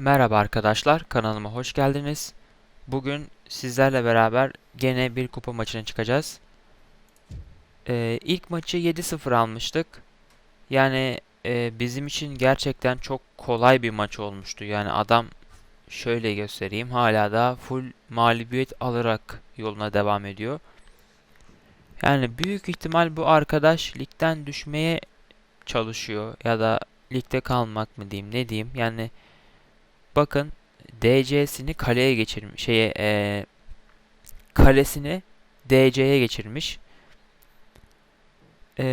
Merhaba arkadaşlar, kanalıma hoş geldiniz. Bugün sizlerle beraber gene bir kupa maçına çıkacağız. Ee, ilk maçı 7-0 almıştık. Yani e, bizim için gerçekten çok kolay bir maç olmuştu. Yani adam şöyle göstereyim, hala da full mağlubiyet alarak yoluna devam ediyor. Yani büyük ihtimal bu arkadaş ligden düşmeye çalışıyor ya da ligde kalmak mı diyeyim, ne diyeyim. Yani Bakın DC'sini kaleye geçirmiş. Şeye e, kalesini DC'ye geçirmiş. E,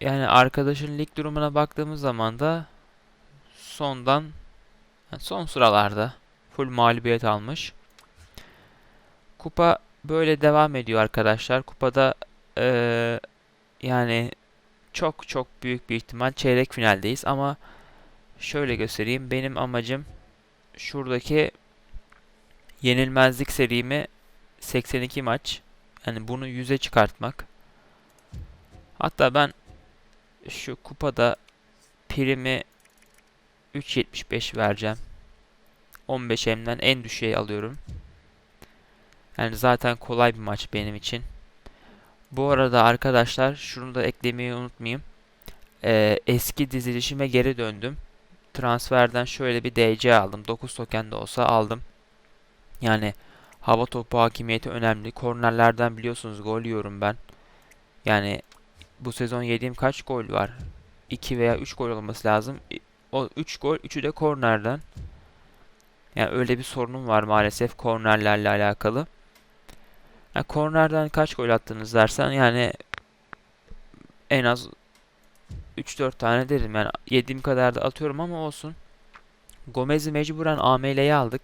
yani arkadaşın lig durumuna baktığımız zaman da sondan son sıralarda full mağlubiyet almış. Kupa böyle devam ediyor arkadaşlar. Kupada e, yani çok çok büyük bir ihtimal çeyrek finaldeyiz ama şöyle göstereyim. Benim amacım şuradaki yenilmezlik serimi 82 maç. Yani bunu 100'e çıkartmak. Hatta ben şu kupada primi 3.75 vereceğim. 15 M'den en düşüğe alıyorum. Yani zaten kolay bir maç benim için. Bu arada arkadaşlar şunu da eklemeyi unutmayayım. Ee, eski dizilişime geri döndüm transferden şöyle bir DC aldım. 9 token de olsa aldım. Yani hava topu hakimiyeti önemli. Kornerlerden biliyorsunuz gol yiyorum ben. Yani bu sezon yediğim kaç gol var? 2 veya 3 gol olması lazım. O 3 gol, 3'ü de kornerden. Yani öyle bir sorunum var maalesef kornerlerle alakalı. Yani kornerden kaç gol attınız dersen yani en az 3-4 tane derim. Yani yediğim kadar da atıyorum ama olsun. Gomez'i mecburen AML'ye aldık.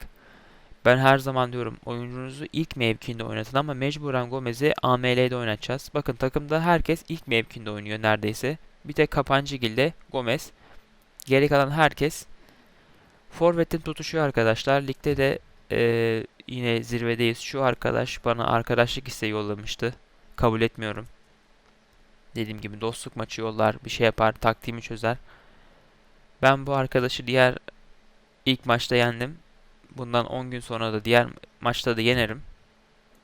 Ben her zaman diyorum oyuncunuzu ilk mevkinde oynatın ama mecburen Gomez'i AML'de oynatacağız. Bakın takımda herkes ilk mevkinde oynuyor neredeyse. Bir tek Kapancıgil'de Gomez. Geri kalan herkes Forvet'in tutuşuyor arkadaşlar. Ligde de e, yine zirvedeyiz. Şu arkadaş bana arkadaşlık isteği yollamıştı. Kabul etmiyorum. Dediğim gibi dostluk maçı yollar, bir şey yapar, taktiğimi çözer. Ben bu arkadaşı diğer ilk maçta yendim. Bundan 10 gün sonra da diğer maçta da yenerim.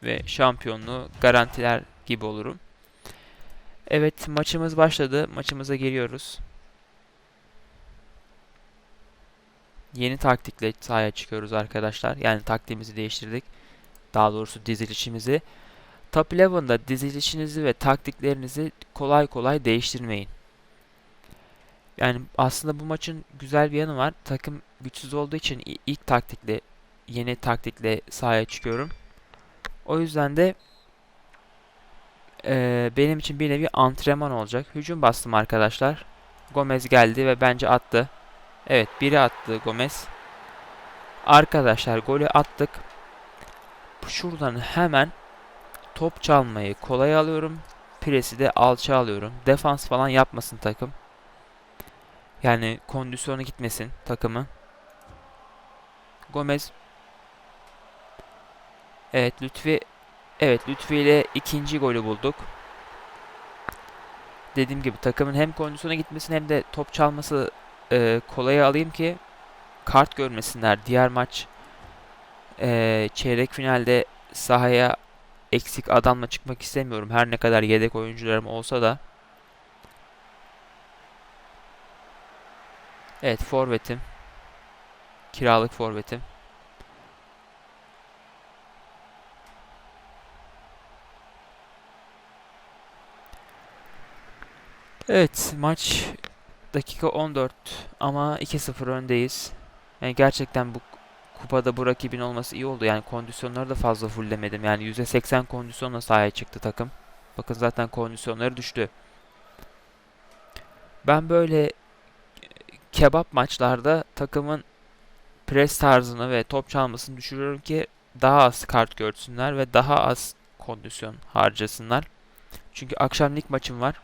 Ve şampiyonluğu garantiler gibi olurum. Evet maçımız başladı. Maçımıza giriyoruz. Yeni taktikle sahaya çıkıyoruz arkadaşlar. Yani taktiğimizi değiştirdik. Daha doğrusu dizilişimizi. Top 11'da dizilişinizi ve taktiklerinizi kolay kolay değiştirmeyin. Yani aslında bu maçın güzel bir yanı var. Takım güçsüz olduğu için ilk taktikle yeni taktikle sahaya çıkıyorum. O yüzden de e, benim için bir nevi antrenman olacak. Hücum bastım arkadaşlar. Gomez geldi ve bence attı. Evet biri attı Gomez. Arkadaşlar golü attık. Şuradan hemen top çalmayı kolay alıyorum. Presi de alça alıyorum. Defans falan yapmasın takım. Yani kondisyonu gitmesin takımı. Gomez. Evet Lütfi. Evet Lütfi ile ikinci golü bulduk. Dediğim gibi takımın hem kondisyona gitmesin hem de top çalması e, kolaya alayım ki kart görmesinler. Diğer maç e, çeyrek finalde sahaya eksik adamla çıkmak istemiyorum. Her ne kadar yedek oyuncularım olsa da. Evet forvetim. Kiralık forvetim. Evet maç dakika 14 ama 2-0 öndeyiz. Yani gerçekten bu kupada bu rakibin olması iyi oldu. Yani kondisyonları da fazla fulllemedim. Yani %80 kondisyonla sahaya çıktı takım. Bakın zaten kondisyonları düştü. Ben böyle kebap maçlarda takımın pres tarzını ve top çalmasını düşürüyorum ki daha az kart görsünler ve daha az kondisyon harcasınlar. Çünkü akşam lig maçım var.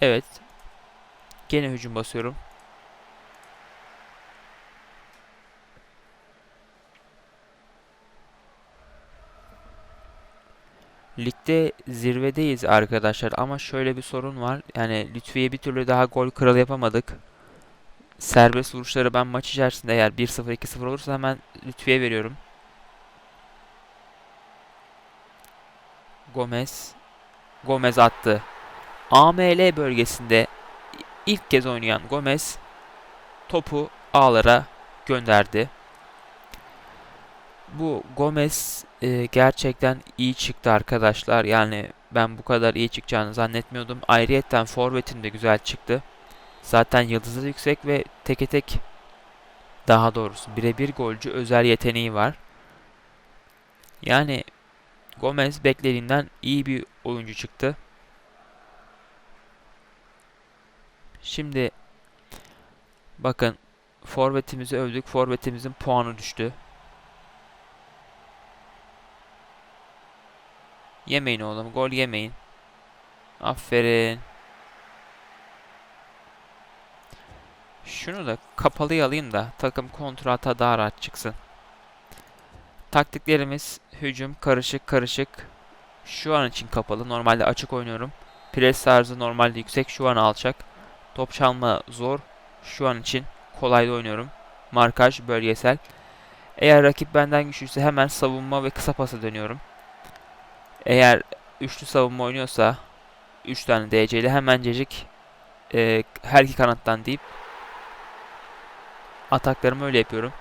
Evet. Gene hücum basıyorum. Ligde zirvedeyiz arkadaşlar ama şöyle bir sorun var. Yani Lütfiye bir türlü daha gol kralı yapamadık. serbest vuruşları ben maç içerisinde eğer 1-0 2-0 olursa hemen Lütfi'ye veriyorum. Gomez Gomez attı. AML bölgesinde ilk kez oynayan Gomez topu ağlara gönderdi. Bu Gomez e, gerçekten iyi çıktı arkadaşlar. Yani ben bu kadar iyi çıkacağını zannetmiyordum. Ayrıyetten forvetin de güzel çıktı. Zaten yıldızı yüksek ve teke tek daha doğrusu birebir golcü özel yeteneği var. Yani Gomez beklediğimden iyi bir oyuncu çıktı. Şimdi bakın forvetimizi övdük. Forvetimizin puanı düştü. Yemeyin oğlum. Gol yemeyin. Aferin. Şunu da kapalı alayım da takım kontrata daha rahat çıksın. Taktiklerimiz hücum karışık karışık. Şu an için kapalı. Normalde açık oynuyorum. Pres tarzı normalde yüksek. Şu an alçak. Top çalma zor. Şu an için kolay da oynuyorum. Markaj bölgesel. Eğer rakip benden güçlüyse hemen savunma ve kısa pasa dönüyorum. Eğer üçlü savunma oynuyorsa 3 tane DC'li hemencecik e, her iki kanattan deyip ataklarımı öyle yapıyorum.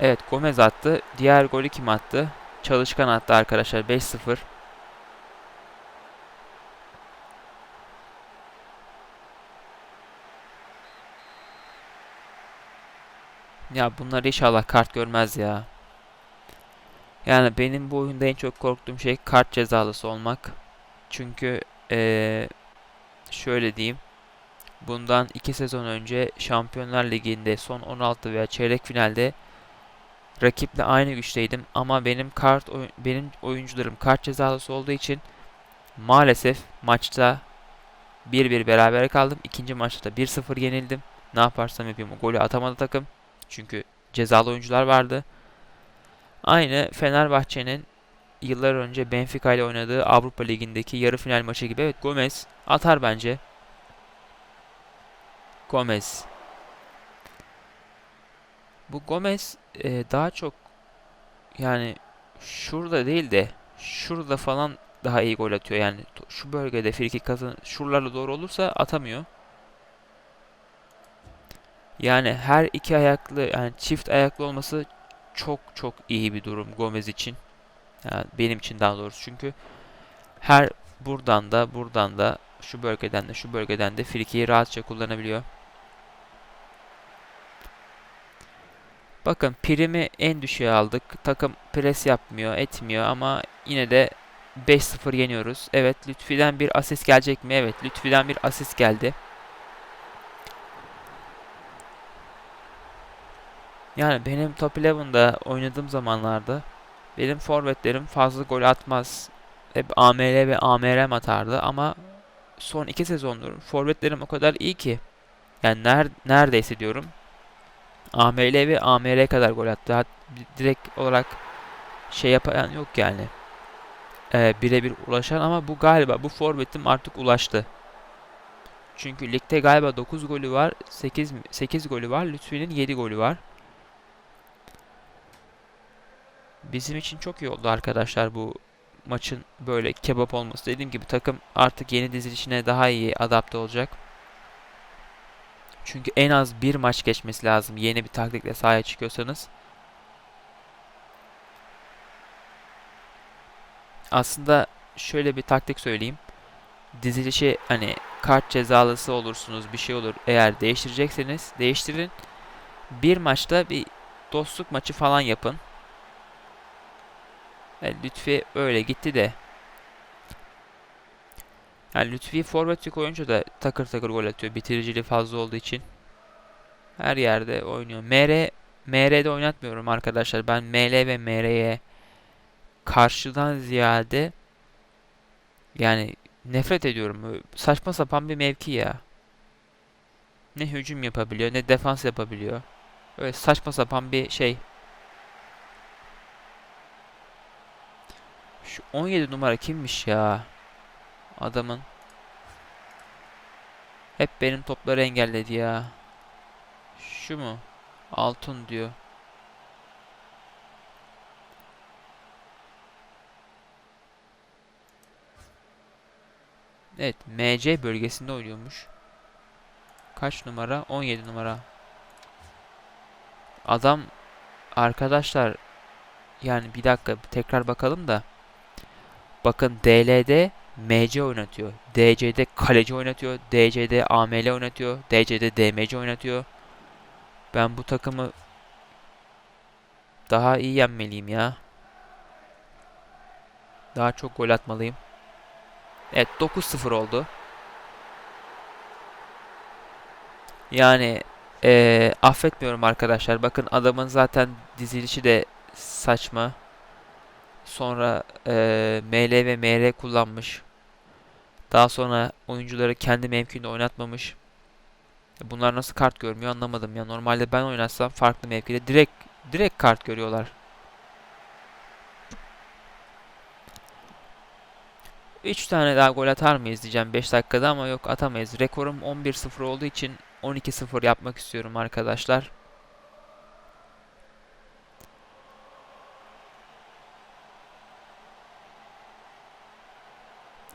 Evet Gomez attı. Diğer golü kim attı? Çalışkan attı arkadaşlar 5-0. Ya bunlar inşallah kart görmez ya. Yani benim bu oyunda en çok korktuğum şey kart cezalısı olmak. Çünkü ee, şöyle diyeyim. Bundan 2 sezon önce Şampiyonlar Ligi'nde son 16 veya çeyrek finalde rakiple aynı güçteydim ama benim kart oy benim oyuncularım kart cezalısı olduğu için maalesef maçta 1-1 beraber kaldım. İkinci maçta 1-0 yenildim. Ne yaparsam yapayım golü atamadı takım. Çünkü cezalı oyuncular vardı. Aynı Fenerbahçe'nin yıllar önce Benfica ile oynadığı Avrupa Ligi'ndeki yarı final maçı gibi. Evet Gomez atar bence. Gomez. Bu Gomez e, daha çok yani şurada değil de şurada falan daha iyi gol atıyor. Yani şu bölgede frikik kazan şuralarla doğru olursa atamıyor. Yani her iki ayaklı yani çift ayaklı olması çok çok iyi bir durum Gomez için. Yani benim için daha doğrusu çünkü her buradan da buradan da şu bölgeden de şu bölgeden de frikiyi rahatça kullanabiliyor. Bakın primi en düşüğe aldık. Takım pres yapmıyor, etmiyor ama yine de 5-0 yeniyoruz. Evet Lütfi'den bir asist gelecek mi? Evet Lütfi'den bir asist geldi. Yani benim Top 11'da oynadığım zamanlarda benim forvetlerim fazla gol atmaz. Hep AML ve AMRM atardı ama son iki sezondur forvetlerim o kadar iyi ki yani ner neredeyse diyorum AML ve AMR kadar gol attı. direkt olarak şey yapan yok yani. Ee, birebir ulaşan ama bu galiba bu forvetim artık ulaştı. Çünkü ligde galiba 9 golü var. 8 8 golü var. Lütfi'nin 7 golü var. Bizim için çok iyi oldu arkadaşlar bu maçın böyle kebap olması. Dediğim gibi takım artık yeni dizilişine daha iyi adapte olacak. Çünkü en az bir maç geçmesi lazım yeni bir taktikle sahaya çıkıyorsanız. Aslında şöyle bir taktik söyleyeyim. Dizilişi hani kart cezalısı olursunuz bir şey olur. Eğer değiştirecekseniz değiştirin. Bir maçta bir dostluk maçı falan yapın. Yani Lütfi öyle gitti de. Yani Lütfi forvet oyuncu da takır takır gol atıyor. Bitiriciliği fazla olduğu için. Her yerde oynuyor. MR MR'de oynatmıyorum arkadaşlar. Ben ML ve MR'ye karşıdan ziyade yani nefret ediyorum. Saçma sapan bir mevki ya. Ne hücum yapabiliyor ne defans yapabiliyor. Öyle saçma sapan bir şey. Şu 17 numara kimmiş ya? Adamın. Hep benim topları engelledi ya. Şu mu? Altın diyor. Evet, MC bölgesinde oynuyormuş. Kaç numara? 17 numara. Adam arkadaşlar yani bir dakika tekrar bakalım da. Bakın DL'de MC oynatıyor. DC'de kaleci oynatıyor. DC'de AML oynatıyor. DC'de DMC oynatıyor. Ben bu takımı daha iyi yenmeliyim ya. Daha çok gol atmalıyım. Evet 9-0 oldu. Yani eee, affetmiyorum arkadaşlar. Bakın adamın zaten dizilişi de saçma. Sonra eee ML ve MR kullanmış. Daha sonra oyuncuları kendi mevkinde oynatmamış. Bunlar nasıl kart görmüyor anlamadım ya. Normalde ben oynatsam farklı mevkide direkt direkt kart görüyorlar. 3 tane daha gol atar mıyız diyeceğim 5 dakikada ama yok atamayız. Rekorum 11-0 olduğu için 12-0 yapmak istiyorum arkadaşlar.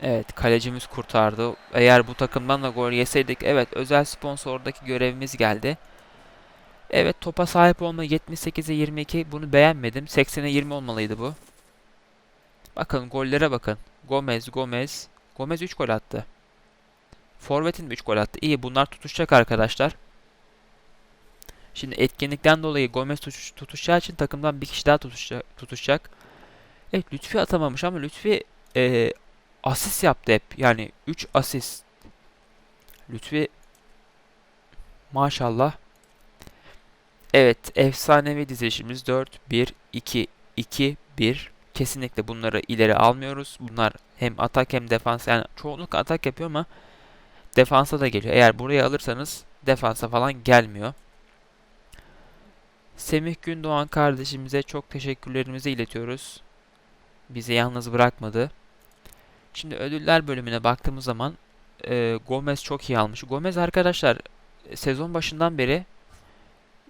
Evet kalecimiz kurtardı. Eğer bu takımdan da gol yeseydik evet özel sponsordaki görevimiz geldi. Evet topa sahip olma 78'e 22 bunu beğenmedim. 80'e 20 olmalıydı bu. Bakın gollere bakın. Gomez, Gomez. Gomez 3 gol attı. Forvet'in 3 gol attı. İyi bunlar tutuşacak arkadaşlar. Şimdi etkinlikten dolayı Gomez tutuş, tutuşacağı için takımdan bir kişi daha tutuşacak. Evet Lütfi atamamış ama Lütfi e, asist yaptı hep. Yani 3 asist. Lütfi maşallah. Evet efsanevi dizilişimiz 4 1 2 2 1. Kesinlikle bunları ileri almıyoruz. Bunlar hem atak hem defans yani çoğunlukla atak yapıyor ama defansa da geliyor. Eğer buraya alırsanız defansa falan gelmiyor. Semih Gündoğan kardeşimize çok teşekkürlerimizi iletiyoruz. Bizi yalnız bırakmadı. Şimdi ödüller bölümüne baktığımız zaman e, Gomez çok iyi almış. Gomez arkadaşlar sezon başından beri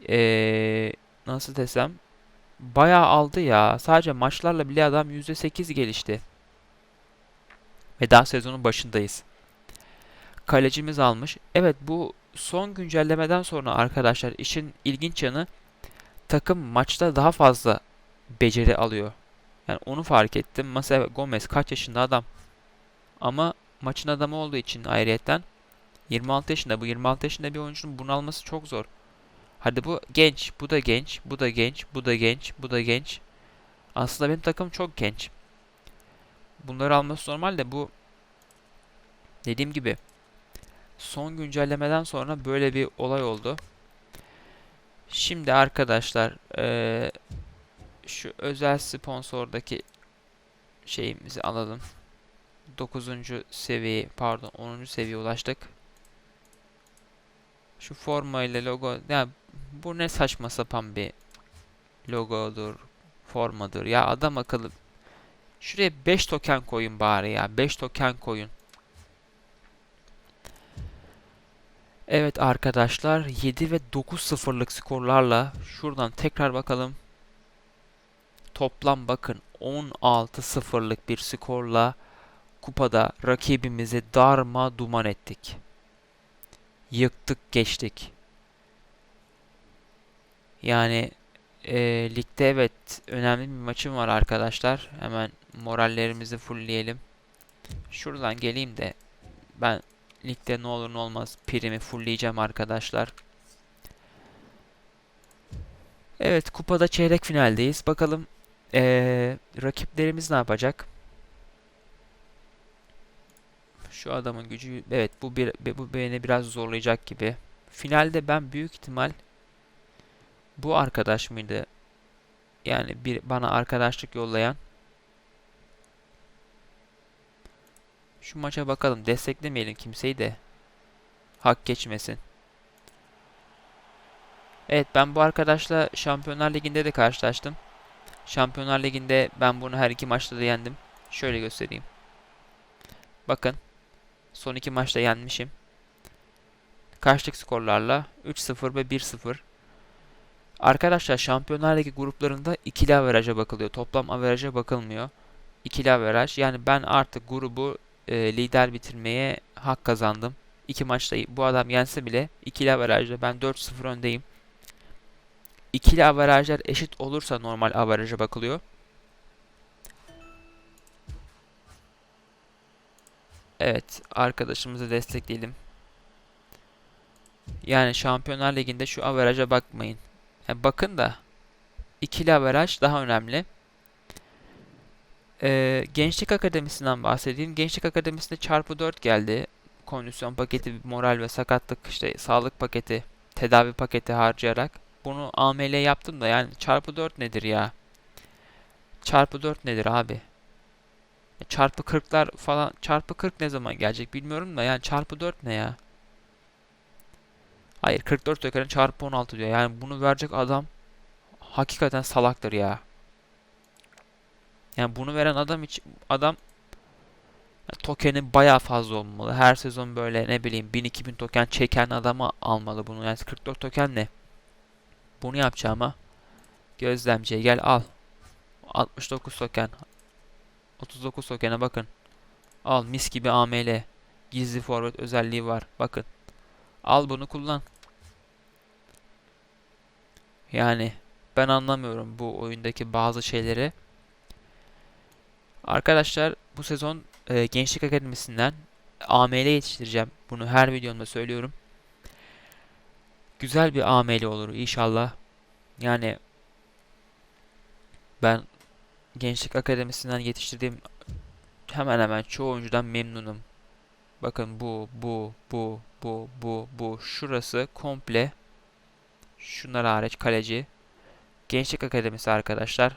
e, nasıl desem bayağı aldı ya. Sadece maçlarla bile adam %8 gelişti. Ve daha sezonun başındayız. Kalecimiz almış. Evet bu son güncellemeden sonra arkadaşlar işin ilginç yanı takım maçta daha fazla beceri alıyor. Yani onu fark ettim. Mesela Gomez kaç yaşında adam. Ama maçın adamı olduğu için ayrıyetten 26 yaşında. Bu 26 yaşında bir oyuncunun bunu alması çok zor. Hadi bu genç, bu da genç, bu da genç, bu da genç, bu da genç. Aslında benim takım çok genç. Bunları alması normal de bu dediğim gibi son güncellemeden sonra böyle bir olay oldu. Şimdi arkadaşlar ee, şu özel sponsordaki şeyimizi alalım. 9. seviye pardon 10. seviyeye ulaştık. Şu forma ile logo ya bu ne saçma sapan bir logodur, formadır. Ya adam akıllı şuraya 5 token koyun bari ya. 5 token koyun. Evet arkadaşlar 7 ve 9 sıfırlık skorlarla şuradan tekrar bakalım. Toplam bakın 16 sıfırlık bir skorla kupada rakibimizi darma duman ettik. Yıktık geçtik. Yani e, ligde evet önemli bir maçım var arkadaşlar. Hemen morallerimizi fullleyelim. Şuradan geleyim de ben ligde ne olur ne olmaz primi fullleyeceğim arkadaşlar. Evet kupada çeyrek finaldeyiz. Bakalım ee, rakiplerimiz ne yapacak? Şu adamın gücü evet bu bir bu beni biraz zorlayacak gibi. Finalde ben büyük ihtimal bu arkadaş mıydı? Yani bir bana arkadaşlık yollayan. Şu maça bakalım. Desteklemeyelim kimseyi de. Hak geçmesin. Evet ben bu arkadaşla Şampiyonlar Ligi'nde de karşılaştım. Şampiyonlar Ligi'nde ben bunu her iki maçta da yendim. Şöyle göstereyim. Bakın. Son iki maçta yenmişim. Kaçlık skorlarla 3-0 ve 1-0. Arkadaşlar Şampiyonlar Ligi gruplarında ikili averaja bakılıyor. Toplam averaja bakılmıyor. İkili averaj. Yani ben artık grubu e, lider bitirmeye hak kazandım. İki maçta bu adam yense bile ikili averajda ben 4-0 öndeyim. İkili averajlar eşit olursa normal averaja bakılıyor. Evet, arkadaşımızı destekleyelim. Yani Şampiyonlar Ligi'nde şu averaja bakmayın. Yani bakın da ikili averaj daha önemli. Ee, Gençlik Akademisi'nden bahsedeyim. Gençlik Akademisi'nde çarpı 4 geldi. Kondisyon paketi, moral ve sakatlık, işte sağlık paketi, tedavi paketi harcayarak. Bunu AML yaptım da yani çarpı 4 nedir ya? Çarpı 4 nedir abi? Çarpı 40'lar falan çarpı 40 ne zaman gelecek bilmiyorum da yani çarpı 4 ne ya? Hayır 44 tokenin çarpı 16 diyor. Yani bunu verecek adam hakikaten salaktır ya. Yani bunu veren adam için adam tokeni bayağı fazla olmalı. Her sezon böyle ne bileyim 1000-2000 token çeken adamı almalı bunu. Yani 44 token ne? Bunu yapacağıma gözlemciye gel al. 69 token. 39 tokene bakın. Al mis gibi AML. Gizli forvet özelliği var. Bakın. Al bunu kullan. Yani ben anlamıyorum bu oyundaki bazı şeyleri. Arkadaşlar bu sezon e, Gençlik Akademisi'nden AML yetiştireceğim. Bunu her videomda söylüyorum. Güzel bir AML olur inşallah. Yani ben Gençlik Akademisi'nden yetiştirdiğim hemen hemen çoğu oyuncudan memnunum. Bakın bu, bu, bu, bu, bu, bu. Şurası komple. Şunlar hariç kaleci. Gençlik Akademisi arkadaşlar.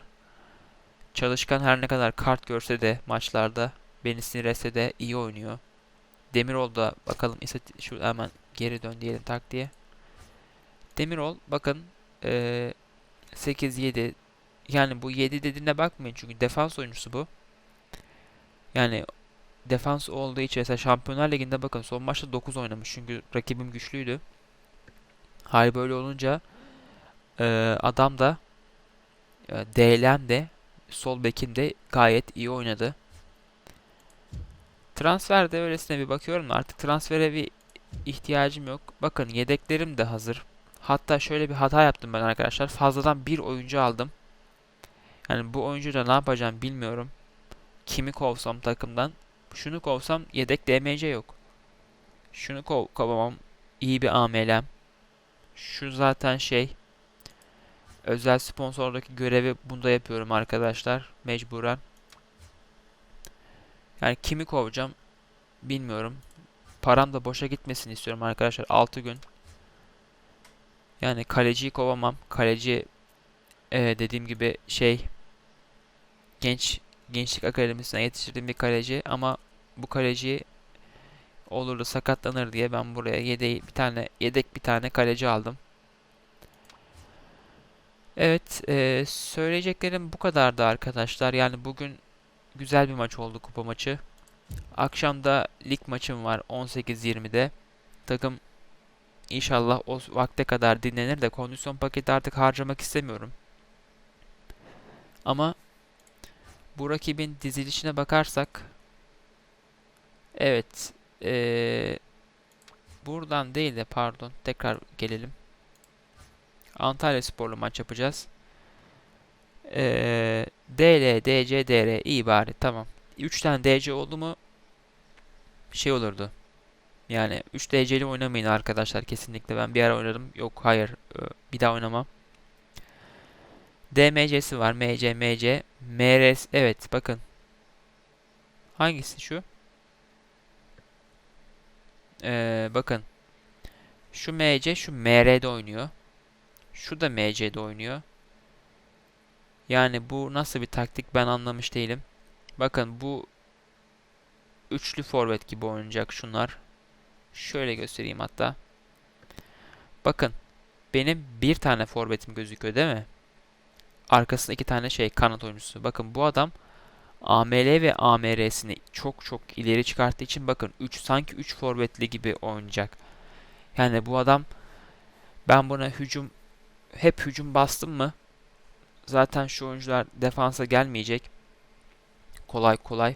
Çalışkan her ne kadar kart görse de maçlarda beni sinir de iyi oynuyor. Demirol da bakalım şu hemen geri dön diyelim tak diye. Demirol bakın ee, 8-7 yani bu 7 dediğine bakmayın çünkü defans oyuncusu bu. Yani defans olduğu için mesela Şampiyonlar Ligi'nde bakın son maçta 9 oynamış çünkü rakibim güçlüydü. Hal böyle olunca e, adam da e, DLM de sol bekim de gayet iyi oynadı. Transferde öylesine bir bakıyorum artık transfere bir ihtiyacım yok. Bakın yedeklerim de hazır. Hatta şöyle bir hata yaptım ben arkadaşlar. Fazladan bir oyuncu aldım. Yani bu oyuncuyla ne yapacağım bilmiyorum. Kimi kovsam takımdan. Şunu kovsam yedek DMC yok. Şunu kov kovamam. iyi bir amelem. Şu zaten şey. Özel sponsordaki görevi bunda yapıyorum arkadaşlar. Mecburen. Yani kimi kovacağım bilmiyorum. Param da boşa gitmesin istiyorum arkadaşlar. 6 gün. Yani kaleciyi kovamam. Kaleci e, dediğim gibi şey genç gençlik akademisine yetiştirdiğim bir kaleci ama bu kaleci olur da sakatlanır diye ben buraya yedeği bir tane yedek bir tane kaleci aldım. Evet, e, söyleyeceklerim bu kadardı arkadaşlar. Yani bugün güzel bir maç oldu kupa maçı. Akşamda lig maçım var 18-20'de. Takım inşallah o vakte kadar dinlenir de kondisyon paketi artık harcamak istemiyorum. Ama bu rakibin dizilişine bakarsak evet ee, buradan değil de pardon tekrar gelelim. Antalya Spor'la maç yapacağız. Ee, DL, DC, DR iyi bari tamam. 3 tane DC oldu mu şey olurdu. Yani 3 DC'li oynamayın arkadaşlar kesinlikle. Ben bir ara oynadım. Yok hayır bir daha oynamam. DMC'si var. MC, MC. MRS. Evet bakın. Hangisi şu? Ee, bakın. Şu MC şu MR'de oynuyor. Şu da MC'de oynuyor. Yani bu nasıl bir taktik ben anlamış değilim. Bakın bu üçlü forvet gibi oynayacak şunlar. Şöyle göstereyim hatta. Bakın benim bir tane forvetim gözüküyor değil mi? Arkasında iki tane şey kanat oyuncusu. Bakın bu adam AML ve AMR'sini çok çok ileri çıkarttığı için bakın 3 sanki 3 forvetli gibi oynayacak. Yani bu adam ben buna hücum hep hücum bastım mı zaten şu oyuncular defansa gelmeyecek. Kolay kolay.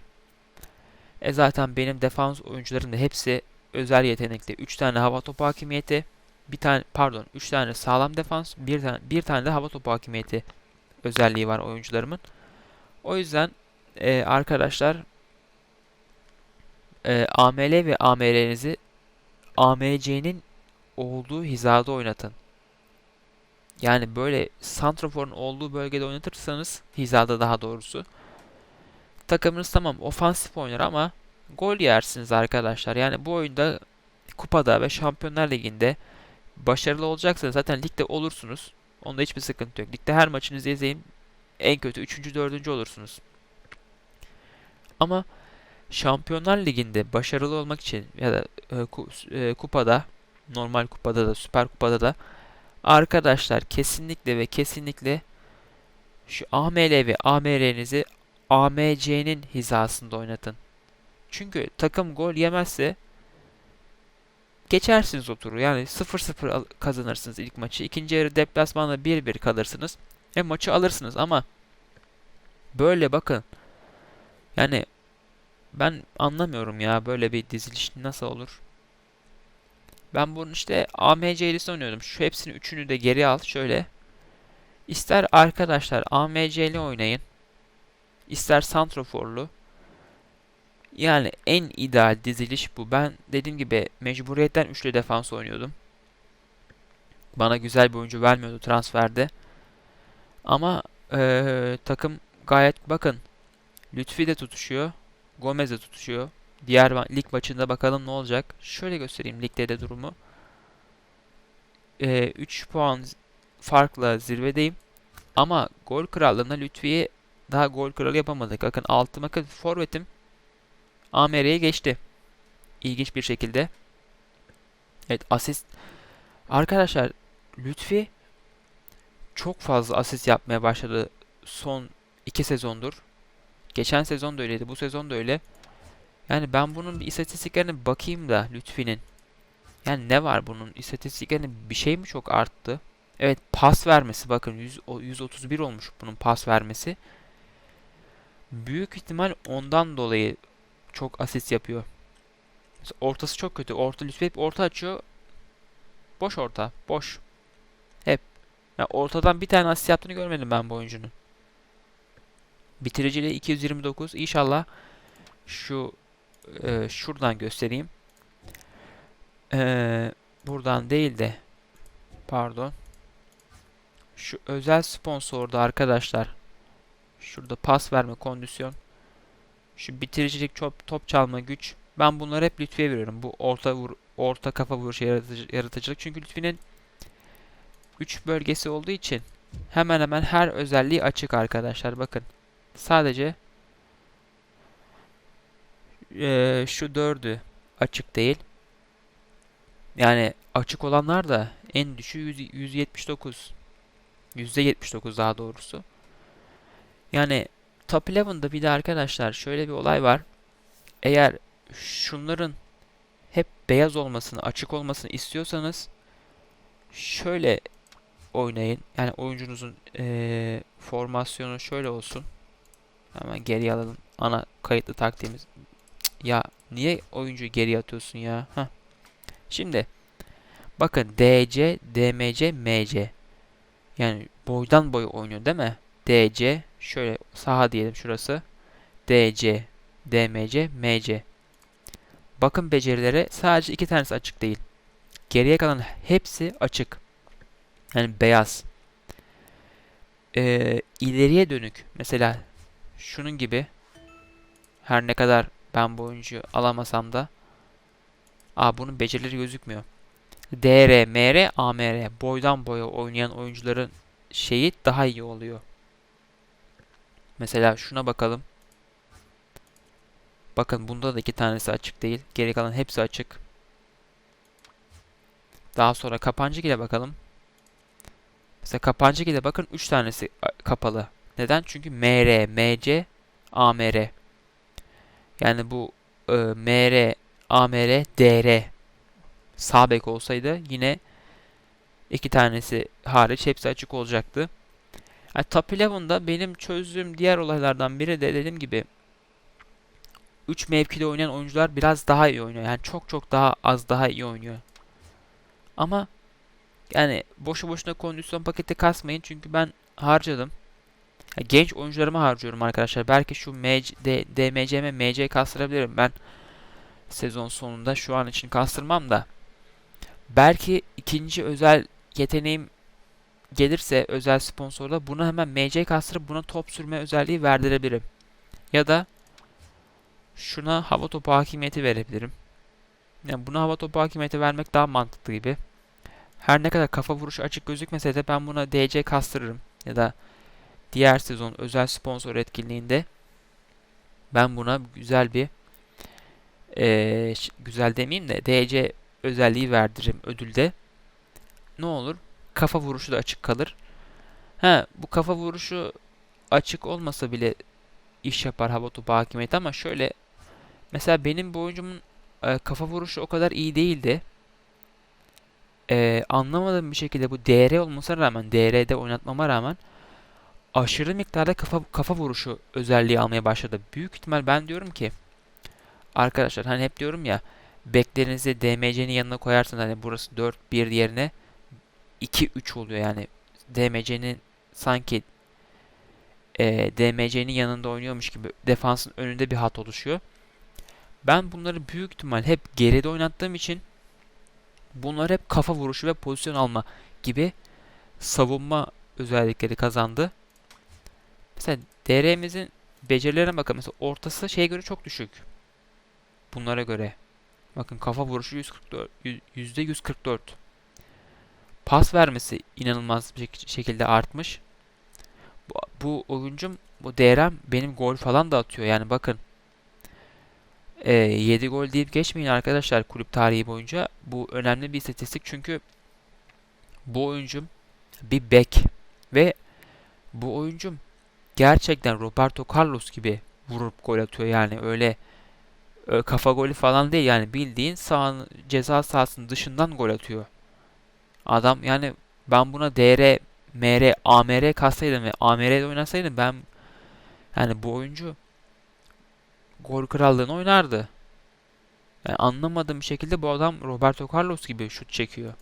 E zaten benim defans oyuncularım da hepsi özel yetenekli. 3 tane hava topu hakimiyeti, bir tane pardon, 3 tane sağlam defans, bir tane bir tane de hava topu hakimiyeti özelliği var oyuncularımın. O yüzden e, arkadaşlar e, AML ve AMR'nizi AMC'nin olduğu hizada oynatın. Yani böyle santraforun olduğu bölgede oynatırsanız hizada daha doğrusu takımınız tamam ofansif oynar ama gol yersiniz arkadaşlar. Yani bu oyunda kupada ve Şampiyonlar Ligi'nde başarılı olacaksanız zaten ligde olursunuz. Onda hiçbir sıkıntı yok. Ligde her maçınızı izleyin. En kötü 3. 4. olursunuz. Ama Şampiyonlar Ligi'nde başarılı olmak için ya da e, e, kupada, normal kupada da, süper kupada da arkadaşlar kesinlikle ve kesinlikle şu AML ve AMR'nizi AMC'nin hizasında oynatın. Çünkü takım gol yemezse geçersiniz o turu. Yani 0-0 kazanırsınız ilk maçı. İkinci yarı deplasmanda 1-1 kalırsınız. Ve maçı alırsınız ama böyle bakın. Yani ben anlamıyorum ya böyle bir diziliş nasıl olur. Ben bunun işte AMC'lisi oynuyordum. Şu hepsini üçünü de geri al şöyle. İster arkadaşlar AMC'li oynayın. İster santroforlu. Yani en ideal diziliş bu. Ben dediğim gibi mecburiyetten üçlü defans oynuyordum. Bana güzel bir oyuncu vermiyordu transferde. Ama ee, takım gayet bakın. Lütfi de tutuşuyor. Gomez de tutuşuyor. Diğer lig maçında bakalım ne olacak. Şöyle göstereyim ligde de durumu. Ee, 3 puan farkla zirvedeyim. Ama gol krallığında Lütfi'ye daha gol kralı yapamadık. Bakın altıma forvetim AMR'ye geçti. İlginç bir şekilde. Evet asist. Arkadaşlar Lütfi çok fazla asist yapmaya başladı son iki sezondur. Geçen sezon da öyleydi. Bu sezon da öyle. Yani ben bunun bir istatistiklerine bakayım da Lütfi'nin. Yani ne var bunun istatistiklerine bir şey mi çok arttı? Evet pas vermesi bakın 100, 131 olmuş bunun pas vermesi. Büyük ihtimal ondan dolayı çok asist yapıyor. Mesela ortası çok kötü. Orta Lütfi hep orta açıyor. Boş orta. Boş. Hep. Yani ortadan bir tane asist yaptığını görmedim ben bu oyuncunun. Bitiriciliği 229. İnşallah şu e, şuradan göstereyim. E, buradan değil de pardon. Şu özel sponsorda arkadaşlar. Şurada pas verme kondisyon. Şu bitiricilik top, top çalma güç. Ben bunları hep Lütfi'ye veriyorum. Bu orta vur, orta kafa vuruş yaratıcı, yaratıcılık. Çünkü Lütfi'nin 3 bölgesi olduğu için hemen hemen her özelliği açık arkadaşlar. Bakın. Sadece e, şu dördü açık değil. Yani açık olanlar da en düşüğü 100, 179. %79 daha doğrusu. Yani Top 11'da bir de arkadaşlar şöyle bir olay var. Eğer şunların hep beyaz olmasını, açık olmasını istiyorsanız şöyle oynayın. Yani oyuncunuzun ee, formasyonu şöyle olsun. Hemen geri alalım. Ana kayıtlı taktiğimiz. Ya niye oyuncu geri atıyorsun ya? Heh. Şimdi bakın DC, DMC, MC. Yani boydan boya oynuyor değil mi? DC şöyle saha diyelim şurası. DC, DMC, MC. Bakın becerilere sadece iki tanesi açık değil. Geriye kalan hepsi açık. Yani beyaz. Ee, ileriye dönük. Mesela şunun gibi. Her ne kadar ben bu oyuncuyu alamasam da. Aa bunun becerileri gözükmüyor. DR, MR, AMR. Boydan boya oynayan oyuncuların şeyi daha iyi oluyor. Mesela şuna bakalım. Bakın bunda da iki tanesi açık değil. Geri kalan hepsi açık. Daha sonra kapancı ile bakalım. Mesela kapancı ile bakın 3 tanesi kapalı. Neden? Çünkü MR, MC, AMR. Yani bu e, MR, AMR, DR. sağ bek olsaydı yine iki tanesi hariç hepsi açık olacaktı. Yani Top 11'da benim çözdüğüm diğer olaylardan biri de dediğim gibi 3 mevkide oynayan oyuncular biraz daha iyi oynuyor. Yani çok çok daha az daha iyi oynuyor. Ama yani boşu boşuna kondisyon paketi kasmayın çünkü ben harcadım. Ya genç oyuncularımı harcıyorum arkadaşlar. Belki şu MC, DMC'me MC kastırabilirim. Ben sezon sonunda şu an için kastırmam da. Belki ikinci özel yeteneğim gelirse özel sponsorda buna hemen MC kastırıp buna top sürme özelliği verdirebilirim. Ya da şuna hava topu hakimiyeti verebilirim. Yani buna hava topu hakimiyeti vermek daha mantıklı gibi. Her ne kadar kafa vuruşu açık gözükmese de ben buna DC kastırırım. Ya da diğer sezon özel sponsor etkinliğinde ben buna güzel bir ee, güzel demeyeyim de DC özelliği verdiririm ödülde. Ne olur? Kafa vuruşu da açık kalır. Ha, bu kafa vuruşu açık olmasa bile iş yapar hava topu hakimiyeti ama şöyle mesela benim bu oyuncumun e, kafa vuruşu o kadar iyi değildi. E, anlamadığım bir şekilde bu DR olmasına rağmen DR'de oynatmama rağmen aşırı miktarda kafa kafa vuruşu özelliği almaya başladı. Büyük ihtimal ben diyorum ki arkadaşlar hani hep diyorum ya beklerinizi DMC'nin yanına koyarsanız hani burası 4 1 yerine 2 3 oluyor yani DMC'nin sanki e, DMC'nin yanında oynuyormuş gibi defansın önünde bir hat oluşuyor. Ben bunları büyük ihtimal hep geride oynattığım için bunlar hep kafa vuruşu ve pozisyon alma gibi savunma özellikleri kazandı. Mesela DR'mizin becerilerine bakın. Mesela ortası şeye göre çok düşük. Bunlara göre. Bakın kafa vuruşu 144, %144. Pas vermesi inanılmaz bir şekilde artmış. Bu, bu oyuncum bu DRM benim gol falan da atıyor. Yani bakın e, 7 gol deyip geçmeyin arkadaşlar kulüp tarihi boyunca. Bu önemli bir istatistik çünkü bu oyuncum bir bek ve bu oyuncum gerçekten Roberto Carlos gibi vurup gol atıyor. Yani öyle kafa golü falan değil yani bildiğin sağın ceza sahasının dışından gol atıyor. Adam yani ben buna DR, MR, AMR katsaydım ve AMR'de oynasaydım ben yani bu oyuncu gol krallığını oynardı. Yani anlamadığım bir şekilde bu adam Roberto Carlos gibi şut çekiyor.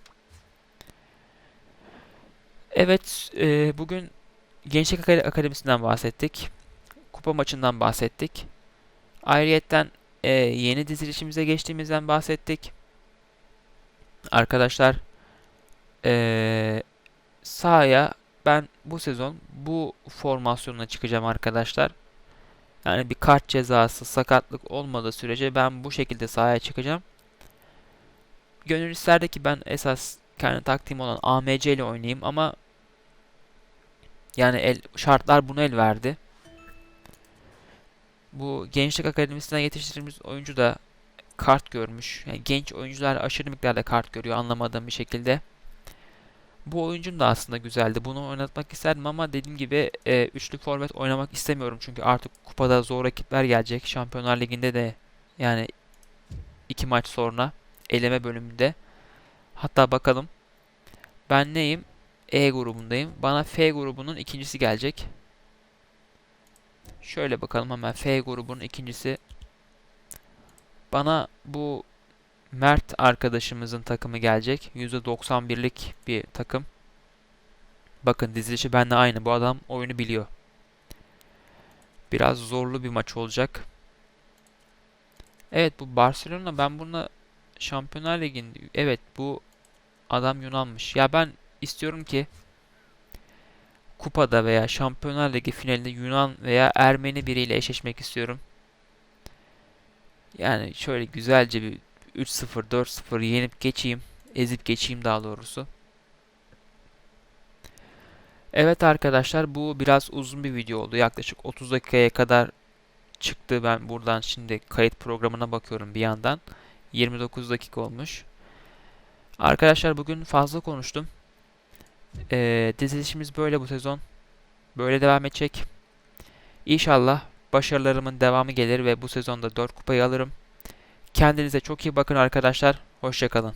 Evet, e, bugün Gençlik Akademisi'nden bahsettik. Kupa maçından bahsettik. Ayrıyetten e, yeni dizilişimize geçtiğimizden bahsettik. Arkadaşlar e, sahaya ben bu sezon bu formasyonla çıkacağım arkadaşlar. Yani bir kart cezası, sakatlık olmadığı sürece ben bu şekilde sahaya çıkacağım. Gönül isterdi ki ben esas kendi taktiğim olan AMC ile oynayayım ama yani el, şartlar bunu el verdi. Bu Gençlik Akademisi'nden yetiştirdiğimiz oyuncu da kart görmüş. Yani genç oyuncular aşırı miktarda kart görüyor anlamadığım bir şekilde. Bu oyuncum da aslında güzeldi. Bunu oynatmak isterdim ama dediğim gibi e, üçlü forvet oynamak istemiyorum. Çünkü artık kupada zor rakipler gelecek. Şampiyonlar Ligi'nde de yani iki maç sonra eleme bölümünde. Hatta bakalım. Ben neyim? E grubundayım. Bana F grubunun ikincisi gelecek. Şöyle bakalım hemen F grubunun ikincisi. Bana bu Mert arkadaşımızın takımı gelecek. %91'lik bir takım. Bakın dizilişi benimle aynı. Bu adam oyunu biliyor. Biraz zorlu bir maç olacak. Evet bu Barcelona ben buna Şampiyonlar Ligi'nde evet bu adam Yunanmış. Ya ben istiyorum ki kupada veya Şampiyonlar Ligi finalinde Yunan veya Ermeni biriyle eşleşmek istiyorum. Yani şöyle güzelce bir 3-0, 4-0 yenip geçeyim. Ezip geçeyim daha doğrusu. Evet arkadaşlar bu biraz uzun bir video oldu. Yaklaşık 30 dakikaya kadar çıktı. Ben buradan şimdi kayıt programına bakıyorum bir yandan. 29 dakika olmuş. Arkadaşlar bugün fazla konuştum. Ee, dizilişimiz böyle bu sezon. Böyle devam edecek. İnşallah başarılarımın devamı gelir ve bu sezonda 4 kupayı alırım. Kendinize çok iyi bakın arkadaşlar. Hoşçakalın.